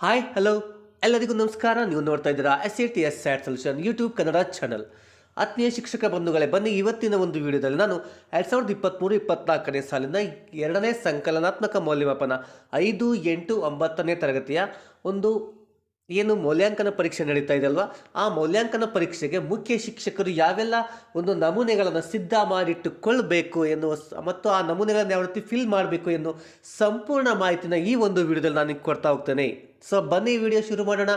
Hi hello ಎಲ್ಲರಿಗೂ ನಮಸ್ಕಾರ. ನೀವು ನೋಡ್ತಾ ಇದ್ದೀರಾ S A T S sat solution YouTube Kannada channel ಆತ್ಮೀಯ ಶಿಕ್ಷಕ ಬಂಧುಗಳೇ, ಬನ್ನಿ ಇವತ್ತಿನ ಒಂದು ವಿಡಿಯೋದಲ್ಲಿ ನಾನು ಎರಡು ಸಾವಿರದ ಇಪ್ಪತ್ತ್ಮೂರು ಇಪ್ಪತ್ನಾಲ್ಕನೇ ಸಾಲಿನ ಎರಡನೇ ಸಂಕಲನಾತ್ಮಕ ಮೌಲ್ಯಮಾಪನ ಐದು ಎಂಟು ಒಂಬತ್ತನೇ ತರಗತಿಯ ಒಂದು ಏನು ಮೌಲ್ಯಾಂಕನ ಪರೀಕ್ಷೆ ನಡೀತಾ ಇದೆ ಅಲ್ವಾ? ಆ ಮೌಲ್ಯಾಂಕನ ಪರೀಕ್ಷೆಗೆ ಮುಖ್ಯ ಶಿಕ್ಷಕರು ಯಾವೆಲ್ಲ ಒಂದು ನಮೂನೆಗಳನ್ನು ಸಿದ್ಧ ಮಾಡಿಟ್ಟುಕೊಳ್ಬೇಕು ಎನ್ನುವ ಮತ್ತು ಆ ನಮೂನೆಗಳನ್ನು ಯಾವ ರೀತಿ ಫಿಲ್ ಮಾಡಬೇಕು ಎನ್ನುವ ಸಂಪೂರ್ಣ ಮಾಹಿತಿನ ಈ ಒಂದು ವಿಡಿಯೋದಲ್ಲಿ ನಾನು ಕೊಡ್ತಾ ಹೋಗ್ತೇನೆ. ಸೊ ಬನ್ನಿ ವಿಡಿಯೋ ಶುರು ಮಾಡೋಣ.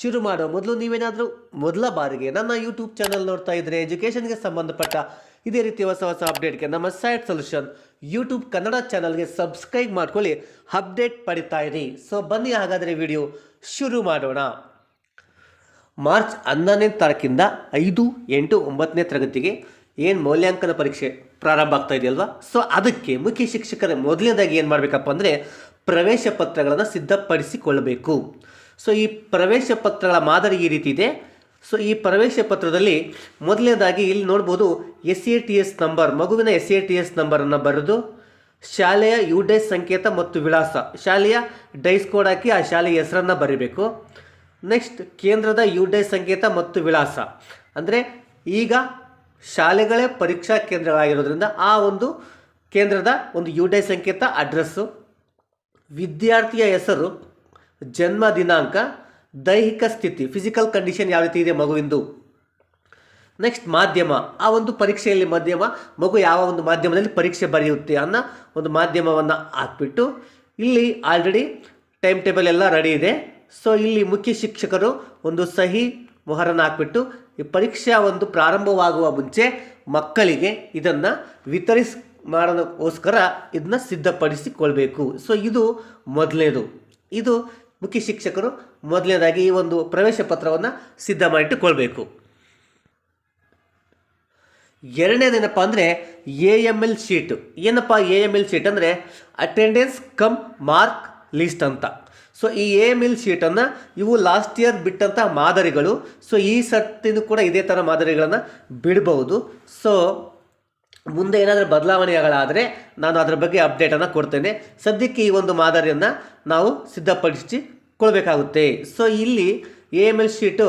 ಶುರು ಮಾಡೋ ಮೊದಲು ನೀವೇನಾದರೂ ಮೊದಲ ಬಾರಿಗೆ ನನ್ನ ಯೂಟ್ಯೂಬ್ ಚಾನಲ್ ನೋಡ್ತಾ ಇದ್ದರೆ ಎಜುಕೇಷನ್ಗೆ ಸಂಬಂಧಪಟ್ಟ ಇದೇ ರೀತಿ ಹೊಸ ಹೊಸ ಅಪ್ಡೇಟ್ಗೆ ನಮ್ಮ ಸೈಟ್ ಸೊಲ್ಯೂಷನ್ ಯೂಟ್ಯೂಬ್ ಕನ್ನಡ ಚಾನಲ್ಗೆ ಸಬ್ಸ್ಕ್ರೈಬ್ ಮಾಡ್ಕೊಳ್ಳಿ ಅಪ್ಡೇಟ್ ಪಡಿತಾ ಇರಿ. ಸೊ ಬನ್ನಿ ಹಾಗಾದರೆ ವಿಡಿಯೋ ಶುರು ಮಾಡೋಣ. ಮಾರ್ಚ್ ಹನ್ನೊಂದನೇ ತಾರೀಕಿಂದ ಐದು, ಎಂಟು, ಒಂಬತ್ತನೇ ತರಗತಿಗೆ ಏನು ಮೌಲ್ಯಾಂಕನ ಪರೀಕ್ಷೆ ಪ್ರಾರಂಭ ಆಗ್ತಾ ಇದೆಯಲ್ವಾ? ಸೊ ಅದಕ್ಕೆ ಮುಖ್ಯ ಶಿಕ್ಷಕರ ಮೊದಲನೇದಾಗಿ ಏನು ಮಾಡಬೇಕಪ್ಪ ಅಂದರೆ ಪ್ರವೇಶ ಪತ್ರಗಳನ್ನು ಸಿದ್ಧಪಡಿಸಿಕೊಳ್ಳಬೇಕು. ಸೊ ಈ ಪ್ರವೇಶ ಪತ್ರಗಳ ಮಾದರಿ ಈ ರೀತಿ ಇದೆ. ಸೊ ಈ ಪ್ರವೇಶ ಪತ್ರದಲ್ಲಿ ಮೊದಲನೇದಾಗಿ ಇಲ್ಲಿ ನೋಡ್ಬೋದು S A T S number ಮಗುವಿನ ಎಸ್ ಎ ಟಿ ಎಸ್ ನಂಬರನ್ನು ಬರೆದು, ಶಾಲೆಯ ಯು ಡೈ ಸಂಕೇತ ಮತ್ತು ವಿಳಾಸ. ಶಾಲೆಯ ಡೈಸ್ ಕೋಡ್ ಹಾಕಿ ಆ ಶಾಲೆಯ ಹೆಸರನ್ನು ಬರೀಬೇಕು. ನೆಕ್ಸ್ಟ್ ಕೇಂದ್ರದ ಯು ಡೈ ಸಂಕೇತ ಮತ್ತು ವಿಳಾಸ. ಅಂದರೆ ಈಗ ಶಾಲೆಗಳೇ ಪರೀಕ್ಷಾ ಕೇಂದ್ರಗಳಾಗಿರೋದ್ರಿಂದ ಆ ಒಂದು ಕೇಂದ್ರದ ಒಂದು ಯು ಡೈ ಸಂಕೇತ ಅಡ್ರೆಸ್ಸು ವಿದ್ಯಾರ್ಥಿಯ ಹೆಸರು. ಜನ್ಮ ದಿನಾಂಕ, ದೈಹಿಕ ಸ್ಥಿತಿ ಫಿಸಿಕಲ್ ಕಂಡೀಷನ್ ಯಾವ ರೀತಿ ಇದೆ ಮಗುವಿಂದು ನೆಕ್ಸ್ಟ್ ಮಾಧ್ಯಮ. ಆ ಒಂದು ಪರೀಕ್ಷೆಯಲ್ಲಿ ಮಾಧ್ಯಮ, ಮಗು ಯಾವ ಒಂದು ಮಾಧ್ಯಮದಲ್ಲಿ ಪರೀಕ್ಷೆ ಬರೆಯುತ್ತೆ ಅನ್ನೋ ಒಂದು ಮಾಧ್ಯಮವನ್ನು ಹಾಕ್ಬಿಟ್ಟು ಇಲ್ಲಿ ಆಲ್ರೆಡಿ ಟೈಮ್ ಟೇಬಲ್ ಎಲ್ಲ ರೆಡಿ ಇದೆ. ಸೊ ಇಲ್ಲಿ ಮುಖ್ಯ ಶಿಕ್ಷಕರು ಒಂದು ಸಹಿ ಮೊಹರನ್ನು ಹಾಕ್ಬಿಟ್ಟು ಈ ಪರೀಕ್ಷಾ ಒಂದು ಪ್ರಾರಂಭವಾಗುವ ಮುಂಚೆ ಮಕ್ಕಳಿಗೆ ಇದನ್ನು ವಿತರಿಸ್ ಮಾಡೋದಕ್ಕೋಸ್ಕರ ಇದನ್ನ ಸಿದ್ಧಪಡಿಸಿಕೊಳ್ಬೇಕು. ಸೊ ಇದು ಮೊದಲನೇದು ಇದು ಮುಖ್ಯ ಶಿಕ್ಷಕರು ಮೊದಲನೇದಾಗಿ ಈ ಒಂದು ಪ್ರವೇಶ ಪತ್ರವನ್ನು ಸಿದ್ಧ ಮಾಡಿಟ್ಟುಕೊಳ್ಬೇಕು. ಎರಡನೇದೇನಪ್ಪ ಅಂದರೆ ಎ ಎಂ ಎಲ್ ಶೀಟ್. ಏನಪ್ಪ ಎ ಎಂ ಎಲ್ ಶೀಟ್ ಅಂದರೆ ಅಟೆಂಡೆನ್ಸ್ ಕಮ್ ಮಾರ್ಕ್ ಲಿಸ್ಟ್ ಅಂತ. ಸೊ ಈ ಎ ಎಂ ಎಲ್ ಶೀಟನ್ನು ಇವು ಲಾಸ್ಟ್ ಇಯರ್ ಬಿಟ್ಟಂಥ ಮಾದರಿಗಳು. ಸೊ ಈ ಸರ್ತಿನೂ ಕೂಡ ಇದೇ ಥರ ಮಾದರಿಗಳನ್ನು ಬಿಡಬಹುದು. ಸೊ ಮುಂದೆ ಏನಾದರೂ ಬದಲಾವಣೆಗಳಾದರೆ ನಾನು ಅದರ ಬಗ್ಗೆ ಅಪ್ಡೇಟನ್ನು ಕೊಡ್ತೇನೆ. ಸದ್ಯಕ್ಕೆ ಈ ಒಂದು ಮಾದರಿಯನ್ನು ನಾವು ಸಿದ್ಧಪಡಿಸಿಕೊಳ್ಬೇಕಾಗುತ್ತೆ ಸೊ ಇಲ್ಲಿ ಎ ಎಂ ಎಲ್ ಶೀಟು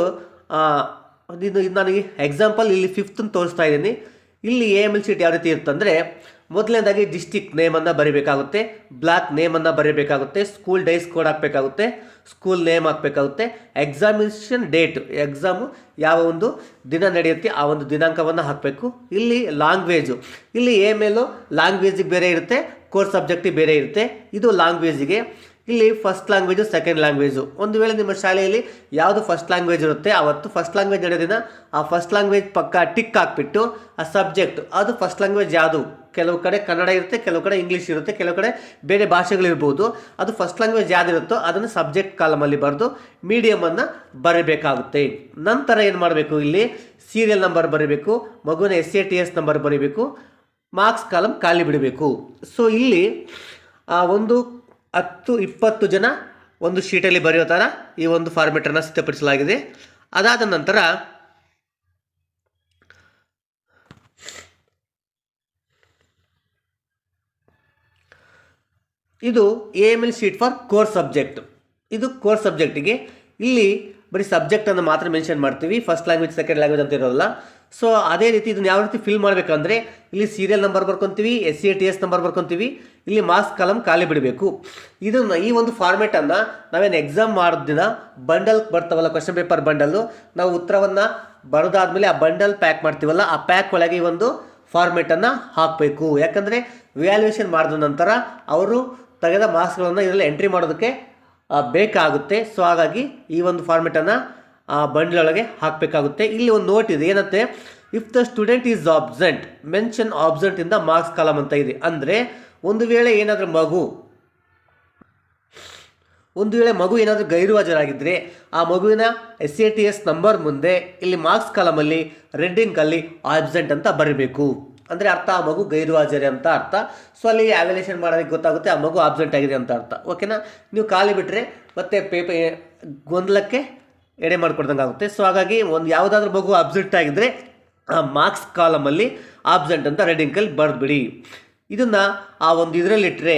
ಇದು ನನಗೆ ಎಕ್ಸಾಂಪಲ್ ಇಲ್ಲಿ ಫಿಫ್ತನ್ನು ತೋರಿಸ್ತಾ ಇದ್ದೀನಿ. ಇಲ್ಲಿ ಎ ಎಂ ಎಲ್ ಶೀಟ್ ಯಾವ ರೀತಿ ಇರುತ್ತಂದರೆ ಮೊದಲನೇದಾಗಿ ಡಿಸ್ಟಿಕ್ ನೇಮನ್ನು ಬರೀಬೇಕಾಗುತ್ತೆ ಬ್ಲಾಕ್ ನೇಮನ್ನು ಬರೀಬೇಕಾಗುತ್ತೆ ಸ್ಕೂಲ್ ಡೈಸ್ ಕೋಡ್ ಹಾಕಬೇಕಾಗುತ್ತೆ ಸ್ಕೂಲ್ ನೇಮ್ ಹಾಕಬೇಕಾಗುತ್ತೆ ಎಕ್ಸಾಮಿನೇಷನ್ ಡೇಟ್ ಎಕ್ಸಾಮು ಯಾವ ಒಂದು ದಿನ ನಡೆಯುತ್ತೆ, ಆ ಒಂದು ದಿನಾಂಕವನ್ನು ಹಾಕಬೇಕು. ಇಲ್ಲಿ ಲ್ಯಾಂಗ್ವೇಜು ಇಲ್ಲಿ ಎ ಮೇಲು ಲ್ಯಾಂಗ್ವೇಜಿಗೆ ಬೇರೆ ಇರುತ್ತೆ ಕೋರ್ಸ್ ಸಬ್ಜೆಕ್ಟಿಗೆ ಬೇರೆ ಇರುತ್ತೆ, ಇದು ಲ್ಯಾಂಗ್ವೇಜಿಗೆ ಇಲ್ಲಿ ಫಸ್ಟ್ ಲ್ಯಾಂಗ್ವೇಜು ಸೆಕೆಂಡ್ ಲ್ಯಾಂಗ್ವೇಜು ಒಂದು ವೇಳೆ ನಿಮ್ಮ ಶಾಲೆಯಲ್ಲಿ ಯಾವುದು ಫಸ್ಟ್ ಲ್ಯಾಂಗ್ವೇಜ್ ಇರುತ್ತೆ, ಅವತ್ತು ಫಸ್ಟ್ ಲ್ಯಾಂಗ್ವೇಜ್ ನಡೆಯೋದಿನ ಆ ಫಸ್ಟ್ ಲ್ಯಾಂಗ್ವೇಜ್ ಪಕ್ಕ ಟಿಕ್ ಹಾಕ್ಬಿಟ್ಟು ಆ ಸಬ್ಜೆಕ್ಟ್ ಅದು ಫಸ್ಟ್ ಲ್ಯಾಂಗ್ವೇಜ್ ಯಾವುದು? ಕೆಲವು ಕಡೆ ಕನ್ನಡ ಇರುತ್ತೆ, ಕೆಲವು ಕಡೆ ಇಂಗ್ಲೀಷ್ ಇರುತ್ತೆ, ಕೆಲವು ಕಡೆ ಬೇರೆ ಭಾಷೆಗಳಿರ್ಬೋದು ಅದು ಫಸ್ಟ್ ಲ್ಯಾಂಗ್ವೇಜ್ ಯಾವುದಿರುತ್ತೋ ಅದನ್ನು ಸಬ್ಜೆಕ್ಟ್ ಕಾಲಮಲ್ಲಿ ಬರೆದು ಮೀಡಿಯಮನ್ನು ಬರೀಬೇಕಾಗುತ್ತೆ. ನಂತರ ಏನು ಮಾಡಬೇಕು ಇಲ್ಲಿ? ಸೀರಿಯಲ್ ನಂಬರ್ ಬರೀಬೇಕು, ಮಗುವಿನ S A T S number ಬರೀಬೇಕು ಮಾರ್ಕ್ಸ್ ಕಾಲಮ್ ಖಾಲಿ ಬಿಡಬೇಕು. ಸೊ ಇಲ್ಲಿ ಆ ಒಂದು ಹತ್ತು, ಇಪ್ಪತ್ತು ಜನ ಒಂದು ಶೀಟಲ್ಲಿ ಬರೆಯೋ ಥರ ಈ ಒಂದು ಫಾರ್ಮೆಟನ್ನು ಸಿದ್ಧಪಡಿಸಲಾಗಿದೆ. ಅದಾದ ನಂತರ ಇದು A M L sheet for core subject ಇದು ಕೋರ್ ಸಬ್ಜೆಕ್ಟಿಗೆ ಇಲ್ಲಿ ಬರೀ ಸಬ್ಜೆಕ್ಟನ್ನು ಮಾತ್ರ ಮೆನ್ಷನ್ ಮಾಡ್ತೀವಿ. ಫಸ್ಟ್ ಲ್ಯಾಂಗ್ವೇಜ್ ಸೆಕೆಂಡ್ ಲ್ಯಾಂಗ್ವೇಜ್ ಅಂತ ಇರೋಲ್ಲ ಸೊ ಅದೇ ರೀತಿ ಇದನ್ನು ಯಾವ ರೀತಿ ಫಿಲ್ ಮಾಡಬೇಕಂದ್ರೆ, ಇಲ್ಲಿ serial number ಬರ್ಕೊತೀವಿ S C A T S number ಬರ್ಕೊತೀವಿ. ಇಲ್ಲಿ ಮಾರ್ಕ್ಸ್ ಕಾಲಮ್ ಖಾಲಿ ಬಿಡಬೇಕು. ಇದನ್ನು ಈ ಒಂದು ಫಾರ್ಮೆಟನ್ನು ನಾವೇನು ಎಕ್ಸಾಮ್ ಮಾಡಿದ ದಿನ ಬಂಡಲ್ ಬರ್ತಾವಲ್ಲ ಕ್ವಶನ್ ಪೇಪರ್ ಬಂಡಲ್ಲು ನಾವು ಉತ್ತರವನ್ನು ಬರೆದಾದ್ಮೇಲೆ ಆ ಬಂಡಲ್ ಪ್ಯಾಕ್ ಮಾಡ್ತೀವಲ್ಲ, ಆ ಪ್ಯಾಕ್ ಒಳಗೆ ಈ ಒಂದು ಫಾರ್ಮೆಟನ್ನು ಹಾಕಬೇಕು. ಯಾಕಂದರೆ ವ್ಯಾಲ್ಯೂಯೇಷನ್ ಮಾಡಿದ ನಂತರ ಅವರು ತೆಗೆದ ಮಾರ್ಕ್ಸ್ಗಳನ್ನು ಇದರಲ್ಲಿ ಎಂಟ್ರಿ ಮಾಡೋದಕ್ಕೆ ಬೇಕಾಗುತ್ತೆ. ಸೊ ಹಾಗಾಗಿ ಈ ಒಂದು ಫಾರ್ಮೆಟನ್ನು ಬಂಡ್ಲೊಳಗೆ ಹಾಕಬೇಕಾಗುತ್ತೆ. ಇಲ್ಲಿ ಒಂದು ನೋಟ್ ಇದೆ. ಏನಂತೆ if the student is absent mention absent ಇಂದ ಮಾರ್ಕ್ಸ್ ಕಾಲಮ್ ಅಂತ ಇದೆ. ಅಂದರೆ, ಒಂದು ವೇಳೆ ಏನಾದರೂ ಮಗು, ಒಂದು ವೇಳೆ ಮಗು ಏನಾದರೂ ಗೈರುಹಾಜರಾಗಿದ್ದರೆ ಆ ಮಗುವಿನ S A T S number ಮುಂದೆ, ಇಲ್ಲಿ ಮಾರ್ಕ್ಸ್ ಕಾಲಮಲ್ಲಿ ರೆಡ್ ಇಂಕಲ್ಲಿ ಆಬ್ಸೆಂಟ್ ಅಂತ ಬರೀಬೇಕು. ಅಂದರೆ ಅರ್ಥ, ಆ ಮಗು ಗೈರು ಹಾಜರಿ ಅಂತ ಅರ್ಥ. ಸೊ ಅಲ್ಲಿ ಅವ್ಯಾಲ್ಯೂಷನ್ ಮಾಡೋದಕ್ಕೆ ಗೊತ್ತಾಗುತ್ತೆ, ಆ ಮಗು ಆಬ್ಸೆಂಟ್ ಆಗಿದೆ ಅಂತ ಅರ್ಥ. ಓಕೆನಾ ನೀವು ಖಾಲಿ ಬಿಟ್ಟರೆ ಮತ್ತೆ ಪೇಪ ಗೊಂದಲಕ್ಕೆ ಎಡೆ ಮಾಡಿಕೊಡ್ದಂಗೆ ಆಗುತ್ತೆ. ಸೊ ಹಾಗಾಗಿ ಒಂದು ಯಾವುದಾದ್ರೂ ಮಗು ಆಬ್ಸೆಂಟ್ ಆಗಿದ್ದರೆ ಆ ಮಾರ್ಕ್ಸ್ ಕಾಲಮಲ್ಲಿ ಆಬ್ಸೆಂಟ್ ಅಂತ ರೆಡಿಂಕಲ್ಲಿ ಬರೆದ್ಬಿಡಿ ಇದನ್ನು ಆ ಒಂದು ಇದರಲ್ಲಿಟ್ಟರೆ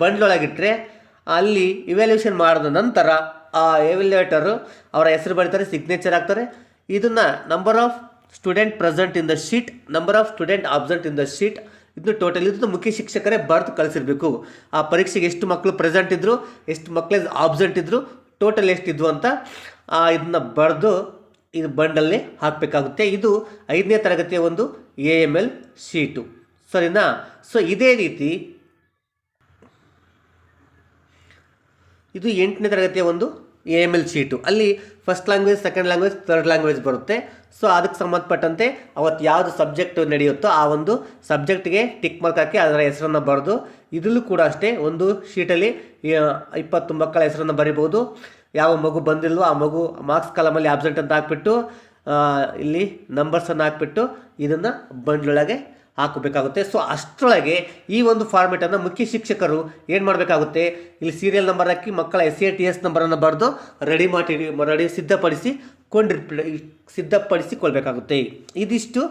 ಬಂಡ್ಲೊಳಗಿಟ್ಟರೆ ಅಲ್ಲಿ ಇವ್ಯಾಲ್ಯೂಷನ್ ಮಾಡಿದ ನಂತರ ಆ ಎವಿಲೇಟರು ಅವರ ಹೆಸರು ಬರೀತಾರೆ ಸಿಗ್ನೇಚರ್ ಆಗ್ತಾರೆ ಇದನ್ನು number of student present in the sheet number of student absent in the sheet ಇದನ್ನು ಟೋಟಲ್ ಇದು ಮುಖ್ಯ ಶಿಕ್ಷಕರೇ ಬರೆದು ಕಳಿಸಿರ್ಬೇಕು. ಆ ಪರೀಕ್ಷೆಗೆ ಎಷ್ಟು ಮಕ್ಕಳು ಪ್ರೆಸೆಂಟ್ ಇದ್ದರು ಎಷ್ಟು ಮಕ್ಕಳು ಆಬ್ಸೆಂಟ್ ಇದ್ದರು ಟೋಟಲ್ ಎಷ್ಟಿದ್ವು ಅಂತ ಇದನ್ನು ಬರೆದು ಇದು ಬಂಡಲ್ಲಿ ಹಾಕಬೇಕಾಗುತ್ತೆ. ಇದು ಐದನೇ ತರಗತಿಯ ಒಂದು ಎ ಎಂ ಎಲ್ ಶೀಟು ಸರಿನಾ? ಸೊ ಇದೇ ರೀತಿ ಇದು ಎಂಟನೇ ತರಗತಿಯ ಒಂದು ಎ ಎಂ ಎಲ್ ಶೀಟು ಅಲ್ಲಿ first language second language third language ಬರುತ್ತೆ. ಸೊ ಅದಕ್ಕೆ ಸಂಬಂಧಪಟ್ಟಂತೆ ಅವತ್ತು ಯಾವುದು ಸಬ್ಜೆಕ್ಟ್ ನಡೆಯುತ್ತೋ ಆ ಒಂದು ಸಬ್ಜೆಕ್ಟ್ಗೆ ಟಿಕ್ ಮಾರ್ಕ್ ಹಾಕಿ ಅದರ ಹೆಸರನ್ನು ಬರೆದು, ಇದರಲ್ಲೂ ಕೂಡ ಅಷ್ಟೇ ಒಂದು ಶೀಟಲ್ಲಿ ಇಪ್ಪತ್ತು ಮಕ್ಕಳ ಹೆಸರನ್ನು ಬರಿಬೋದು. ಯಾವ ಮಗು ಬಂದಿಲ್ವೋ ಆ ಮಗು ಮಾರ್ಕ್ಸ್ ಕಾಲಮಲ್ಲಿ ಆಬ್ಸೆಂಟ್ ಅಂತ ಹಾಕ್ಬಿಟ್ಟು ಇಲ್ಲಿ ನಂಬರ್ಸನ್ನು ಹಾಕ್ಬಿಟ್ಟು ಇದನ್ನು ಬಂಡ್ಲೊಳಗೆ ಹಾಕಬೇಕಾಗುತ್ತೆ. ಸೊ ಅಷ್ಟರೊಳಗೆ ಈ ಒಂದು ಫಾರ್ಮೆಟನ್ನು ಮುಖ್ಯ ಶಿಕ್ಷಕರು ಏನು ಮಾಡಬೇಕಾಗುತ್ತೆ? ಇಲ್ಲಿ ಸೀರಿಯಲ್ ನಂಬರ್ ಹಾಕಿ ಮಕ್ಕಳ ಎಸ್ ಎ ಟಿ ಎಸ್ ನಂಬರನ್ನು ಬರೆದು ರೆಡಿ ಮಾಡಿ ರೆಡಿ ಸಿದ್ಧಪಡಿಸಿ ಕೊಂಡಿರ್, ಸಿದ್ಧಪಡಿಸಿಕೊಳ್ಬೇಕಾಗುತ್ತೆ. ಇದಿಷ್ಟು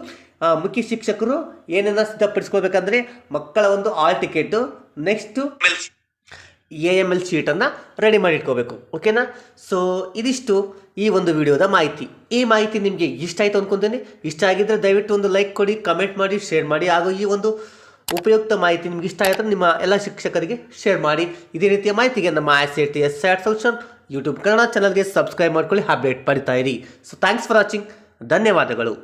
ಮುಖ್ಯ ಶಿಕ್ಷಕರು ಏನನ್ನ ಸಿದ್ಧಪಡಿಸ್ಕೊಳ್ಬೇಕಂದ್ರೆ ಮಕ್ಕಳ ಒಂದು hall ticket next A M L ಶೀಟನ್ನು ready ಮಾಡಿ ಇಟ್ಕೋಬೇಕು ಓಕೆನಾ ಸೊ ಇದಿಷ್ಟು ಈ ಒಂದು ವಿಡಿಯೋದ ಮಾಹಿತಿ. ಈ ಮಾಹಿತಿ ನಿಮಗೆ ಇಷ್ಟ ಆಯಿತು ಅಂದ್ಕೊತೀನಿ ಇಷ್ಟ ಆಗಿದ್ದರೆ ದಯವಿಟ್ಟು ಒಂದು ಲೈಕ್ ಕೊಡಿ ಕಮೆಂಟ್ ಮಾಡಿ ಶೇರ್ ಮಾಡಿ. ಹಾಗೂ ಈ ಒಂದು ಉಪಯುಕ್ತ ಮಾಹಿತಿ ನಿಮ್ಗೆ ಇಷ್ಟ ಆಯಿತು ನಿಮ್ಮ ಎಲ್ಲ ಶಿಕ್ಷಕರಿಗೆ ಶೇರ್ ಮಾಡಿ. ಇದೇ ರೀತಿಯ ಮಾಹಿತಿಗೆ ನಮ್ಮ I C T S sat solution YouTube Kannada ಚಾನಲ್ಗೆ ಸಬ್ಸ್ಕ್ರೈಬ್ ಮಾಡ್ಕೊಳ್ಳಿ ಅಪ್ಡೇಟ್ ಪಡಿತಾ ಇರಿ. ಸೊ ಥ್ಯಾಂಕ್ಸ್ ಫಾರ್ ವಾಚಿಂಗ್ ಧನ್ಯವಾದಗಳು.